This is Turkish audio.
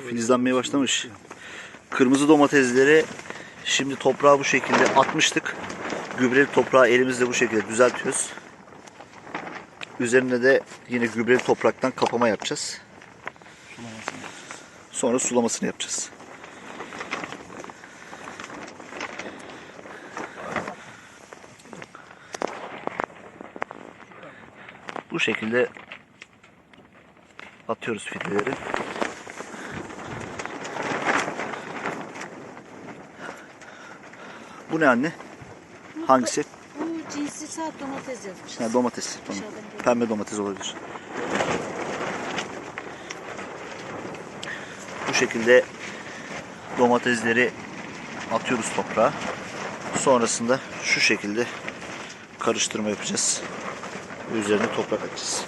Filizlenmeye başlamış. Kırmızı domatesleri şimdi toprağa bu şekilde atmıştık. Gübreli toprağı elimizle bu şekilde düzeltiyoruz. Üzerine de yine gübreli topraktan kapama yapacağız. Sonra sulamasını yapacağız. Bu şekilde atıyoruz fideleri. Bu ne anne? Hangisi? Bu cinsi saat domates yazmış. Ha, domates. Tamam. Pembe domates olabilir. Bu şekilde domatesleri atıyoruz toprağa. Sonrasında şu şekilde karıştırma yapacağız. Üzerine toprak atacağız.